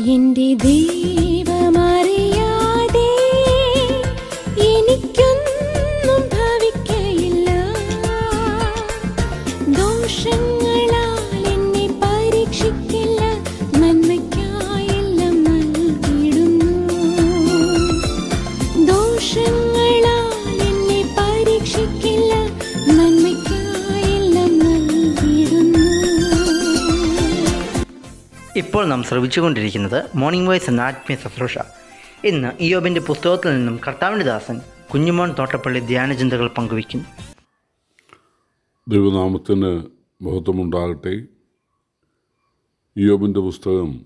എന്റെ ദൈവമറിയാതെ ഇപ്പോൾ നാം ശ്രവിച്ചുകൊണ്ടിരിക്കുന്നത് മോർണിംഗ് വോയ്സ് എന്ന ആത്മീയ ശുശ്രൂഷ. ഇന്ന് ഇയോബിന്റെ പുസ്തകത്തിൽ നിന്നും കർത്താവിന്റെ ദാസൻ കുഞ്ഞുമോൻ തോട്ടപ്പള്ളി ധ്യാനചിന്തകൾ പങ്കുവയ്ക്കുന്നു ദൈവനാമത്തിന് മഹത്വമുണ്ടാകട്ടെ. ഇയോബിന്റെ പുസ്തകം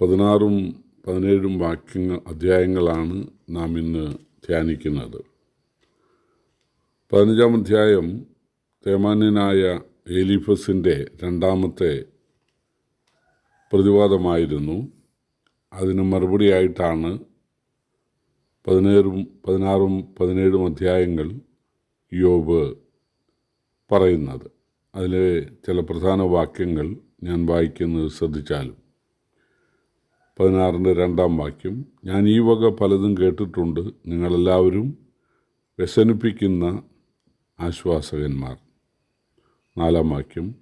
പതിനാറും പതിനേഴും വാക്യങ്ങൾ അധ്യായങ്ങളാണ് നാം ഇന്ന് ധ്യാനിക്കുന്നത്. പതിനഞ്ചാം അധ്യായം തേമാന്യനായ ഏലിഫസിന്റെ രണ്ടാമത്തെ പ്രതിവാദമായിരുന്നു. അതിന് മറുപടിയായിട്ടാണ് പതിനേഴും പതിനാറും പതിനേഴും അധ്യായങ്ങൾ യോബ് പറയുന്നത്. അതിലെ ചില പ്രധാന വാക്യങ്ങൾ ഞാൻ വായിക്കുന്നത് ശ്രദ്ധിച്ചാലും. പതിനാറിന്റെ രണ്ടാം വാക്യം ഞാൻ ഈ വക പലതും കേട്ടിട്ടുണ്ട്. നിങ്ങളെല്ലാവരും വ്യസനിപ്പിക്കുന്ന ആശ്വാസകന്മാർ. നാലാം വാക്യം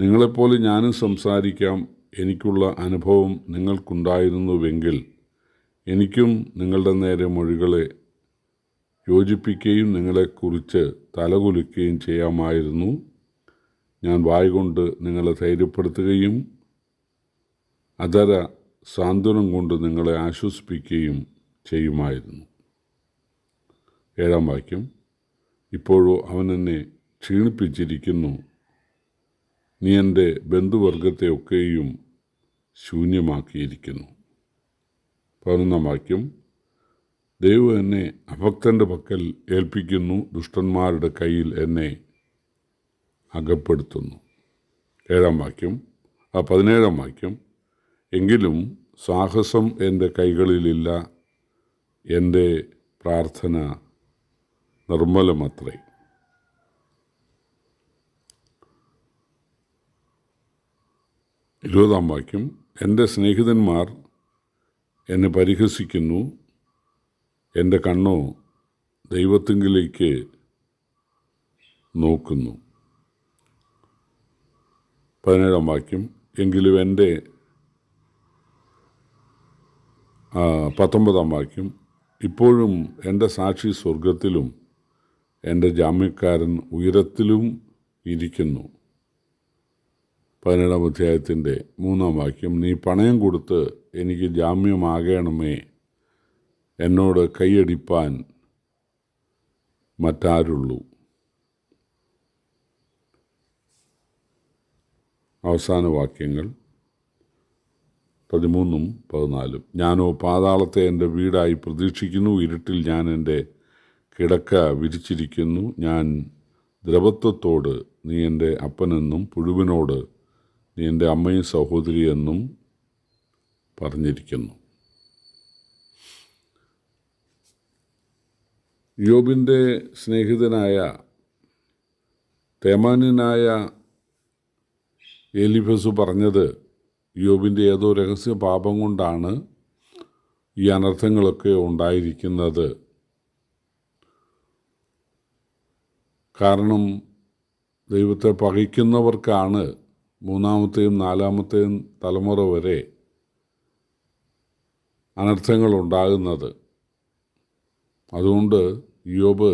നിങ്ങളെപ്പോലെ ഞാനും സംസാരിക്കാം. എനിക്കുള്ള അനുഭവം നിങ്ങൾക്കുണ്ടായിരുന്നുവെങ്കിൽ എനിക്കും നിങ്ങളുടെ നേരെ മൊഴികളെ യോജിപ്പിക്കുകയും നിങ്ങളെക്കുറിച്ച് തലകുലുക്കുകയും ചെയ്യാമായിരുന്നു. ഞാൻ വായുകൊണ്ട് നിങ്ങളെ ധൈര്യപ്പെടുത്തുകയും അതര സാന്ത്വനം കൊണ്ട് നിങ്ങളെ ആശ്വസിപ്പിക്കുകയും ചെയ്യുമായിരുന്നു. ഏഴാം വാക്യം. ഇപ്പോഴോ അവൻ എന്നെ ക്ഷീണിപ്പിച്ചിരിക്കുന്നു. നീ എന്റെ ബന്ധുവർഗത്തെ ഒക്കെയും ശൂന്യമാക്കിയിരിക്കുന്നു. പതിനൊന്നാം വാക്യം ദൈവം എന്നെ അഭക്തന്റെ പക്കൽ ഏൽപ്പിക്കുന്നു ദുഷ്ടന്മാരുടെ കയ്യിൽ എന്നെ അകപ്പെടുത്തുന്നു. ഏഴാം വാക്യം ആ പതിനേഴാം വാക്യം എങ്കിലും സാഹസം എന്റെ കൈകളിലില്ല എന്റെ പ്രാർത്ഥന നിർമ്മലമത്രേ. ഇരുപതാം വാക്യം എന്റെ സ്നേഹിതന്മാർ എന്നെ പരിഹസിക്കുന്നു. എന്റെ കണ്ണോ ദൈവത്തിങ്കിലേക്ക് നോക്കുന്നു. പതിനേഴാം വാക്യം. എങ്കിലും എന്റെ പത്തൊമ്പതാം വാക്യം. ഇപ്പോഴും എന്റെ സാക്ഷി സ്വർഗത്തിലും എന്റെ ജാമ്യക്കാരൻ ഉയരത്തിലും ഇരിക്കുന്നു. പതിനേഴാം അധ്യായത്തിന്റെ മൂന്നാം വാക്യം നീ പണയം കൊടുത്ത് എനിക്ക് ജാമ്യമാകണമേ. എന്നോട് കൈയടിപ്പാൻ മറ്റാരുള്ളൂ. അവസാന വാക്യങ്ങൾ പതിമൂന്നും പതിനാലും. ഞാനോ പാതാളത്തെ എന്റെ വീടായി പ്രതീക്ഷിക്കുന്നു. ഇരുട്ടിൽ ഞാൻ എന്റെ കിടക്ക വിരിച്ചിരിക്കുന്നു. ഞാൻ ദ്രവത്വത്തോട് നീ എന്റെ അപ്പനെന്നും പുഴുവിനോട് നീ എന്റെ അമ്മയും സഹോദരിയെന്നും പറഞ്ഞിരിക്കുന്നു. യോബിന്റെ സ്നേഹിതനായ തേമാനായ എലിഫസു പറഞ്ഞത് യോബിന്റെ ഏതോ രഹസ്യ പാപം കൊണ്ടാണ് ഈ അനർത്ഥങ്ങളൊക്കെ ഉണ്ടായിരിക്കുന്നത്. കാരണം ദൈവത്തെ പകയ്ക്കുന്നവർക്കാണ് മൂന്നാമത്തെയും നാലാമത്തെയും തലമുറ വരെ അനർത്ഥങ്ങൾ ഉണ്ടാകുന്നത് അതുകൊണ്ട് യോബ്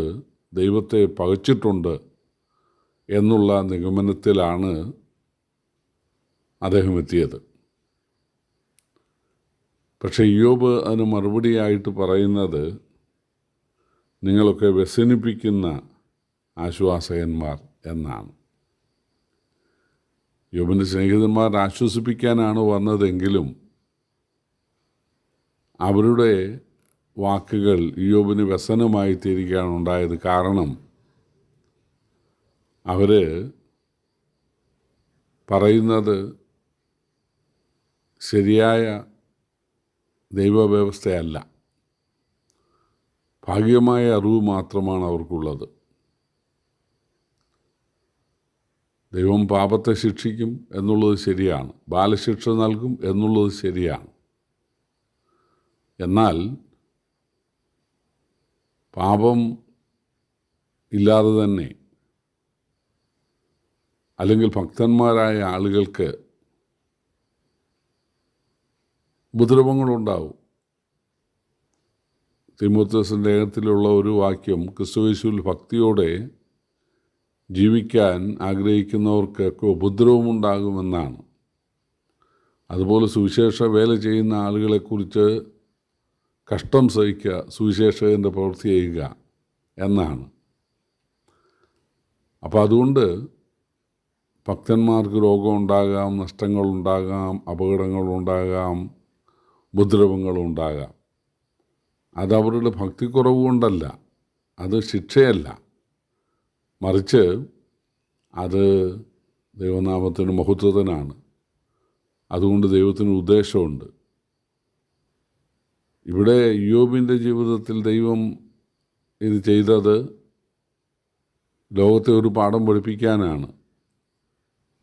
ദൈവത്തെ പകച്ചിട്ടുണ്ട് എന്നുള്ള നിഗമനത്തിലാണ് അദ്ദേഹം എത്തിയത്. പക്ഷേ യോബ് അതിന് മറുപടിയായിട്ട് പറയുന്നത് നിങ്ങളൊക്കെ വ്യസനിപ്പിക്കുന്ന ആശ്വാസകന്മാർ എന്നാണ്. യോബിന്റെ സ്നേഹിതന്മാർ ആശ്വസിപ്പിക്കാനാണ് വന്നതെങ്കിലും അവരുടെ വാക്കുകൾ യോബിന് വ്യസനമായി തീരുകയാണ് ഉണ്ടായത് കാരണം അവർ പറയുന്നത് ശരിയായ ദൈവവ്യവസ്ഥയല്ല. ഭാഗ്യമായ അറിവ് മാത്രമാണ് അവർക്കുള്ളത്. ദൈവം പാപത്തെ ശിക്ഷിക്കും എന്നുള്ളത് ശരിയാണ്. ബാലശിക്ഷ നൽകും എന്നുള്ളത് ശരിയാണ്. എന്നാൽ പാപം ഇല്ലാതെ തന്നെ അല്ലെങ്കിൽ ഭക്തന്മാരായ ആളുകൾക്ക് ഉപദ്രവങ്ങളുണ്ടാവും. തിമോത്തസിന്റെ ഏകത്തിലുള്ള ഒരു വാക്യം ക്രിസ്തുവേശുവിൽ ഭക്തിയോടെ ജീവിക്കാൻ ആഗ്രഹിക്കുന്നവർക്കൊക്കെ ഉപദ്രവമുണ്ടാകുമെന്നാണ്. അതുപോലെ സുവിശേഷ വേല ചെയ്യുന്ന ആളുകളെക്കുറിച്ച് കഷ്ടം സഹിക്കുക സുവിശേഷകന്റെ പ്രവൃത്തി ചെയ്യുക എന്നാണ്. അപ്പോൾ അതുകൊണ്ട് ഭക്തന്മാർക്ക് രോഗമുണ്ടാകാം നഷ്ടങ്ങളുണ്ടാകാം അപകടങ്ങളുണ്ടാകാം ഉപദ്രവങ്ങളുണ്ടാകാം. അതവരുടെ ഭക്തിക്കുറവ് കൊണ്ടല്ല അത് ശിക്ഷയല്ല. മറിച്ച് അത് ദൈവനാമത്തിന് മഹത്വത്തിനാണ്. അതുകൊണ്ട് ദൈവത്തിന് ഉദ്ദേശമുണ്ട്. ഇവിടെ യോബിന്റെ ജീവിതത്തിൽ ദൈവം ഇത് ചെയ്തത് ലോകത്തെ ഒരു പാഠം പഠിപ്പിക്കാനാണ്.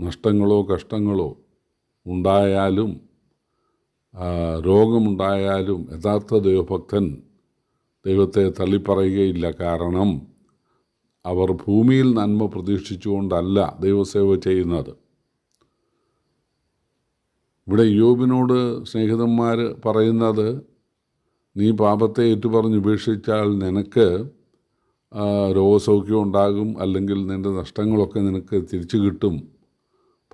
നഷ്ടങ്ങളോ കഷ്ടങ്ങളോ ഉണ്ടായാലും രോഗമുണ്ടായാലും യഥാർത്ഥ ദൈവഭക്തൻ ദൈവത്തെ തള്ളിപ്പറയുകയില്ല. കാരണം അവർ ഭൂമിയിൽ നന്മ പ്രതീക്ഷിച്ചുകൊണ്ടല്ല ദൈവസേവ ചെയ്യുന്നത്. ഇവിടെ യോബിനോട് സ്നേഹിതന്മാർ പറയുന്നത് നീ പാപത്തെ ഏറ്റുപറഞ്ഞ് ഉപേക്ഷിച്ചാൽ നിനക്ക് രോഗസൗഖ്യം ഉണ്ടാകും അല്ലെങ്കിൽ നിന്റെ നഷ്ടങ്ങളൊക്കെ നിനക്ക് തിരിച്ചു കിട്ടും.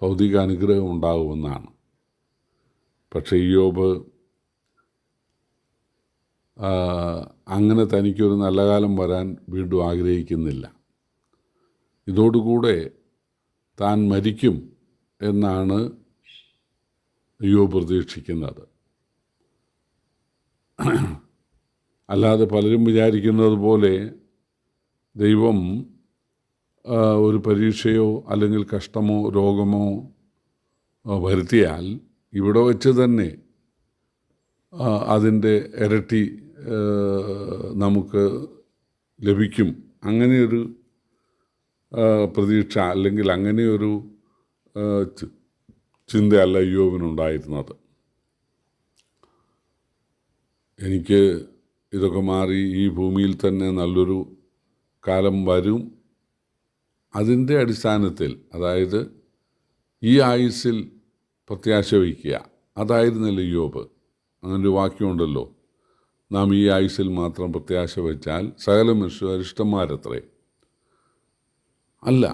ഭൗതിക അനുഗ്രഹം ഉണ്ടാകുമെന്നാണ്. പക്ഷേ യോബ് അങ്ങനെ തനിക്കൊരു നല്ല കാലം വരാൻ വീണ്ടും ആഗ്രഹിക്കുന്നില്ല. ഇതോടുകൂടെ താൻ മരിക്കും എന്നാണ് അയ്യോ പ്രതീക്ഷിക്കുന്നത്. അല്ലാതെ പലരും വിചാരിക്കുന്നത് പോലെ ദൈവം ഒരു പരീക്ഷയോ അല്ലെങ്കിൽ കഷ്ടമോ രോഗമോ വരുത്തിയാൽ ഇവിടെ വച്ച് തന്നെ അതിന്റെ ഇരട്ടി നമുക്ക് ലഭിക്കും. അങ്ങനെയൊരു പ്രതീക്ഷ അല്ലെങ്കിൽ അങ്ങനെയൊരു ചിന്തയല്ല യോവിനുണ്ടായിരുന്നത്. എനിക്ക് ഇതൊക്കെ മാറി ഈ ഭൂമിയിൽ തന്നെ നല്ലൊരു കാലം വരും. അതിന്റെ അടിസ്ഥാനത്തിൽ അതായത് ഈ ആയുസ്സിൽ പ്രത്യാശ വയ്ക്കുക അതായിരുന്നില്ല യോബ്? അങ്ങനൊരു വാക്യമുണ്ടല്ലോ. നാം ഈ ആയുസ്സിൽ മാത്രം പ്രത്യാശ വെച്ചാൽ സകല മനുഷ്യർ അരിഷ്ടന്മാരത്രേ അല്ല.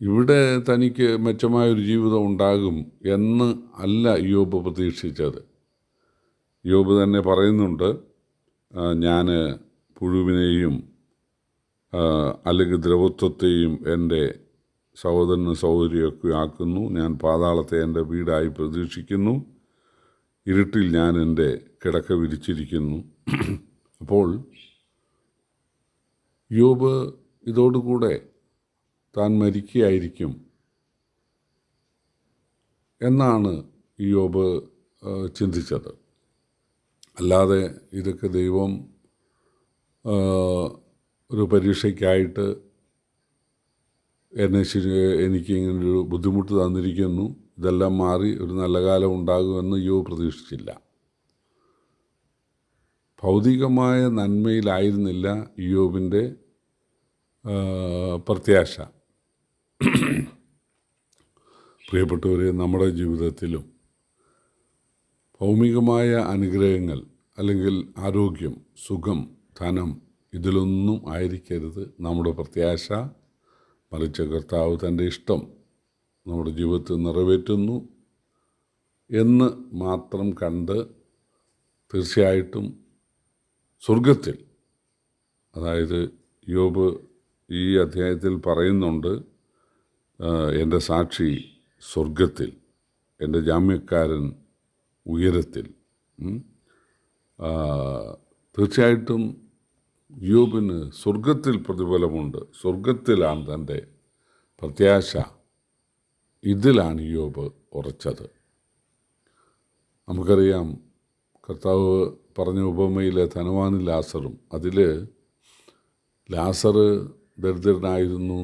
ഇവിടെ തനിക്ക് മെച്ചമായൊരു ജീവിതം ഉണ്ടാകും എന്ന് അല്ല യോബ് പ്രതീക്ഷിച്ചത്. യോബ് തന്നെ പറയുന്നുണ്ട് ഞാൻ പുഴുവിനെയും അല്ലെങ്കിൽ ദ്രവത്വത്തെയും എന്റെ സഹോദരന് സഹോദരിയൊക്കെ ആക്കുന്നു. ഞാൻ പാതാളത്തെ എന്റെ വീടായി പ്രതീക്ഷിക്കുന്നു. ഇരുട്ടിൽ ഞാൻ എന്റെ കിടക്ക വിരിച്ചിരിക്കുന്നു. അപ്പോൾ യോബ് ഇതോടുകൂടെ താൻ മരിക്കുകയായിരിക്കും എന്നാണ് യോബ് ചിന്തിച്ചത്. അല്ലാതെ ഇതൊക്കെ ദൈവം ഒരു പരീക്ഷയ്ക്കായിട്ട് എന്നെ എനിക്ക് ഇങ്ങനൊരു ബുദ്ധിമുട്ട് തന്നിരിക്കുന്നു. ഇതെല്ലാം മാറി ഒരു നല്ല കാലം ഉണ്ടാകുമെന്ന് യു പ്രതീക്ഷിച്ചില്ല. ഭൗതികമായ നന്മയിലായിരുന്നില്ല യോബിന്റെ ആ, പ്രത്യാശ. പ്രിയപ്പെട്ടവരെ നമ്മുടെ ജീവിതത്തിലും ഭൗമികമായ അനുഗ്രഹങ്ങൾ അല്ലെങ്കിൽ ആരോഗ്യം സുഖം ധനം ഇതിലൊന്നും ആയിരിക്കരുത്. നമ്മുടെ പ്രത്യാശ മറിച്ച കർത്താവ് തന്റെ ഇഷ്ടം നമ്മുടെ ജീവിതത്തിൽ നിറവേറ്റുന്നു എന്ന് മാത്രം കണ്ട് തീർച്ചയായിട്ടും സ്വർഗത്തിൽ അതായത് യോബ് ഈ അധ്യായത്തിൽ പറയുന്നുണ്ട് എന്റെ സാക്ഷി സ്വർഗത്തിൽ എന്റെ ജാമ്യക്കാരൻ ഉയരത്തിൽ. തീർച്ചയായിട്ടും യോബിന് സ്വർഗത്തിൽ പ്രതിഫലമുണ്ട്. സ്വർഗത്തിലാണ് തന്റെ പ്രത്യാശ. ഇതിലാണ് യോബ് ഉറച്ചത്. നമുക്കറിയാം കർത്താവ് പറഞ്ഞ ഉപമയിലെ ധനവാന് ലാസറും അതിൽ ലാസർ ദരിദ്രനായിരുന്നു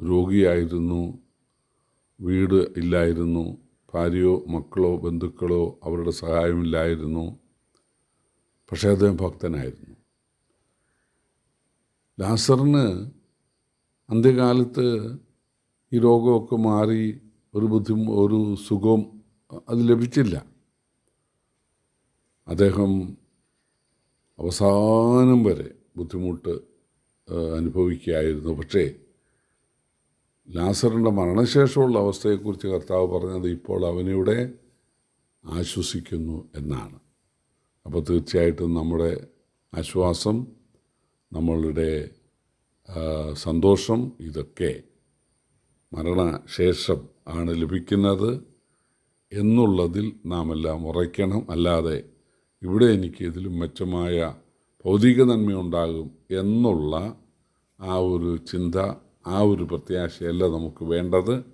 രോഗിയായിരുന്നു വീട് ഇല്ലായിരുന്നു ഭാര്യയോ മക്കളോ ബന്ധുക്കളോ അവരുടെ സഹായമില്ലായിരുന്നു പക്ഷേ അദ്ദേഹം ഭക്തനായിരുന്നു. ലാസറിന് അന്ത്യകാലത്ത് ഈ രോഗമൊക്കെ മാറി ഒരു ബുദ്ധി ഒരു സുഖവും അത് ലഭിച്ചില്ല. അദ്ദേഹം അവസാനം വരെ ബുദ്ധിമുട്ട് അനുഭവിക്കുകയായിരുന്നു. പക്ഷേ ലാസറിന്റെ മരണശേഷമുള്ള അവസ്ഥയെക്കുറിച്ച് കർത്താവ് പറഞ്ഞത് ഇപ്പോൾ അവനിവിടെ ആശ്വസിക്കുന്നു എന്നാണ്. അപ്പോൾ തീർച്ചയായിട്ടും നമ്മുടെ ആശ്വാസം നമ്മളുടെ സന്തോഷം ഇതൊക്കെ മരണശേഷം ആണ് ലഭിക്കുന്നത് എന്നുള്ളതിൽ നാം എല്ലാം ഉറയ്ക്കണം. അല്ലാതെ ഇവിടെ എനിക്ക് ഇതിലും മെച്ചമായ ഭൗതിക നന്മയുണ്ടാകും എന്നുള്ള ആ ഒരു ചിന്ത ആ ഒരു പ്രത്യാശയല്ല നമുക്ക് വേണ്ടത്.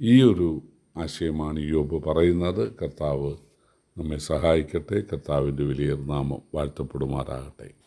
ഈ ഒരു ആശയമാണ് യോബ് പറയുന്നത്. കർത്താവ് നമ്മെ സഹായിക്കട്ടെ. കർത്താവിന്റെ വലിയ നാമം വാഴ്ത്തപ്പെടുമാറാകട്ടെ.